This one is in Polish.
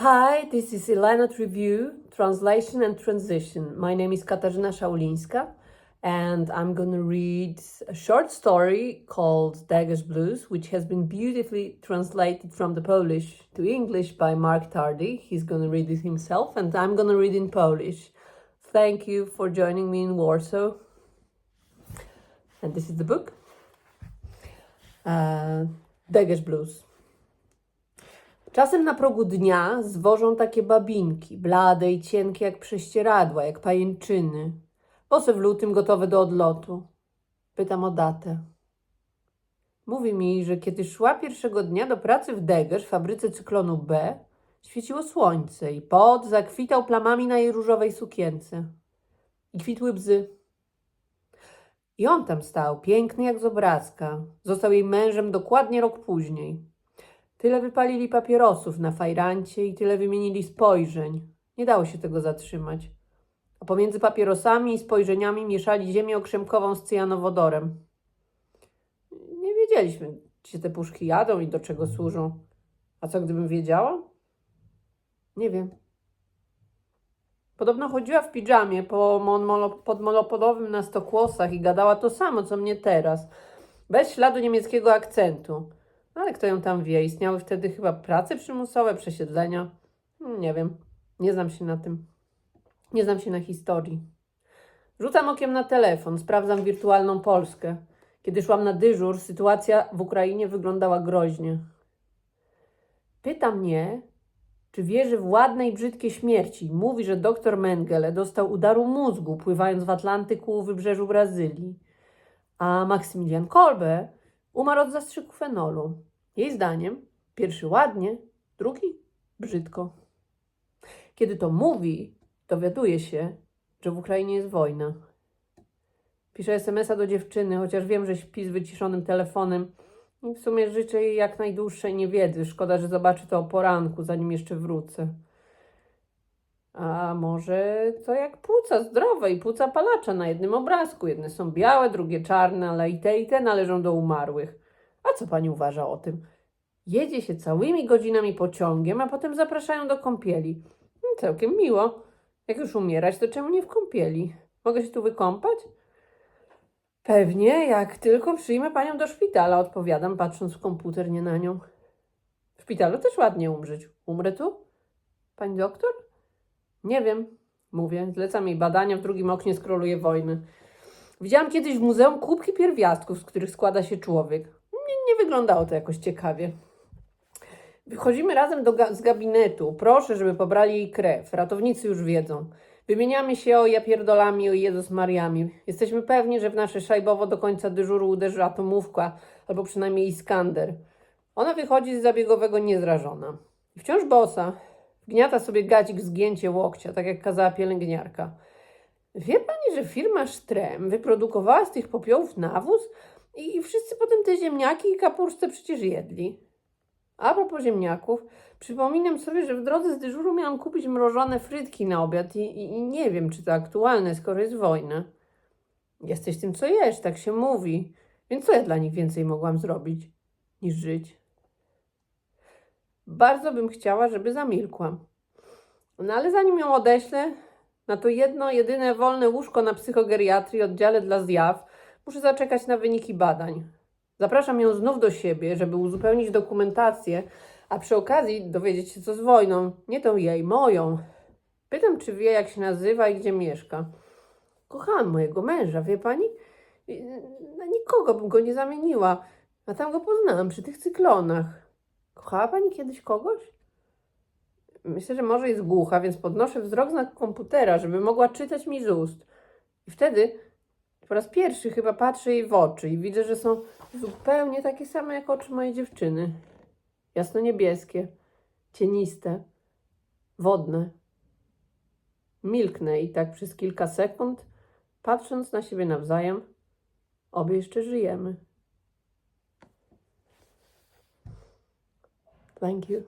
Hi, this is Ilanat Review, Translation and Transition. My name is Katarzyna Szaulińska, and I'm going to read a short story called Daggers Blues, which has been beautifully translated from the Polish to English by Mark Tardy. He's going to read it himself, and I'm going to read in Polish. Thank you for joining me in Warsaw. And this is the book uh, Daggers Blues. Czasem na progu dnia zwożą takie babinki, blade i cienkie jak prześcieradła, jak pajęczyny. Bose w lutym gotowe do odlotu. Pytam o datę. Mówi mi, że kiedy szła pierwszego dnia do pracy w Degesz, fabryce cyklonu B, świeciło słońce i pot zakwitał plamami na jej różowej sukience. I kwitły bzy. I on tam stał, piękny jak z obrazka. Został jej mężem dokładnie rok później. Tyle wypalili papierosów na fajrancie i tyle wymienili spojrzeń. Nie dało się tego zatrzymać. A pomiędzy papierosami i spojrzeniami mieszali ziemię okrzemkową z cyjanowodorem. Nie wiedzieliśmy, gdzie te puszki jadą i do czego służą. A co gdybym wiedziała? Nie wiem. Podobno chodziła w piżamie po monolo, pod monopodowym na stokłosach i gadała to samo, co mnie teraz. Bez śladu niemieckiego akcentu. Ale kto ją tam wie? Istniały wtedy chyba prace przymusowe, przesiedlenia. Hmm, Nie wiem. Nie znam się na tym. Nie znam się na historii. Rzucam okiem na telefon, sprawdzam wirtualną Polskę. Kiedy szłam na dyżur, sytuacja w Ukrainie wyglądała groźnie. Pyta mnie, czy wierzy w ładne i brzydkie śmierci. Mówi, że doktor Mengele dostał udaru mózgu, pływając w Atlantyku u wybrzeżu Brazylii. A Maksymilian Kolbe umarł od zastrzyku fenolu. Jej zdaniem, pierwszy ładnie, drugi brzydko. Kiedy to mówi, dowiaduje się, że w Ukrainie jest wojna. Piszę SMS-a do dziewczyny, chociaż wiem, że śpi z wyciszonym telefonem. I w sumie życzę jej jak najdłuższej niewiedzy. Szkoda, że zobaczy to o poranku, zanim jeszcze wrócę. A może to jak płuca zdrowe i płuca palacza na jednym obrazku. Jedne są białe, drugie czarne, ale i te i te należą do umarłych. A co pani uważa o tym? Jedzie się całymi godzinami pociągiem, a potem zapraszają do kąpieli. Hmm, Całkiem miło. Jak już umierać, to czemu nie w kąpieli? Mogę się tu wykąpać? Pewnie, jak tylko przyjmę panią do szpitala, odpowiadam, patrząc w komputer, nie na nią. W szpitalu też ładnie umrzeć. Umrę tu? Pani doktor? Nie wiem, mówię. Zlecam jej badania, w drugim oknie skroluję wojny. Widziałam kiedyś w muzeum kubki pierwiastków, z których składa się człowiek. Nie, nie wyglądało to jakoś ciekawie. Wychodzimy razem do ga- z gabinetu. Proszę, żeby pobrali jej krew. Ratownicy już wiedzą. Wymieniamy się o japierdolami, o Jezus Mariami. Jesteśmy pewni, że w nasze szajbowo do końca dyżuru uderzy atomówka, albo przynajmniej Iskander. Ona wychodzi z zabiegowego niezrażona. Wciąż bosa. Wgniata sobie gadzik zgięcie łokcia, tak jak kazała pielęgniarka. Wie pani, że firma Sztrem wyprodukowała z tych popiołów nawóz i, wszyscy potem te ziemniaki i kapustę przecież jedli. A propos ziemniaków, przypominam sobie, że w drodze z dyżuru miałam kupić mrożone frytki na obiad i, i, i nie wiem, czy to aktualne, skoro jest wojna. Jesteś tym, co jesz, tak się mówi. Więc co ja dla nich więcej mogłam zrobić niż żyć? Bardzo bym chciała, żeby zamilkłam. No ale zanim ją odeślę, na to jedno, jedyne wolne łóżko na psychogeriatrii, oddziale dla zjaw, muszę zaczekać na wyniki badań. Zapraszam ją znów do siebie, żeby uzupełnić dokumentację, a przy okazji dowiedzieć się, co z wojną. Nie tą jej, moją. Pytam, czy wie, jak się nazywa i gdzie mieszka. Kochałam mojego męża, wie pani? Na nikogo bym go nie zamieniła, a tam go poznałam przy tych cyklonach. Kochała pani kiedyś kogoś? Myślę, że może jest głucha, więc podnoszę wzrok na komputera, żeby mogła czytać mi z ust. I wtedy po raz pierwszy chyba patrzę jej w oczy i widzę, że są zupełnie takie same jak oczy mojej dziewczyny. Jasno-niebieskie, cieniste, wodne. Milknę i tak przez kilka sekund, patrząc na siebie nawzajem, obie jeszcze żyjemy. Thank you.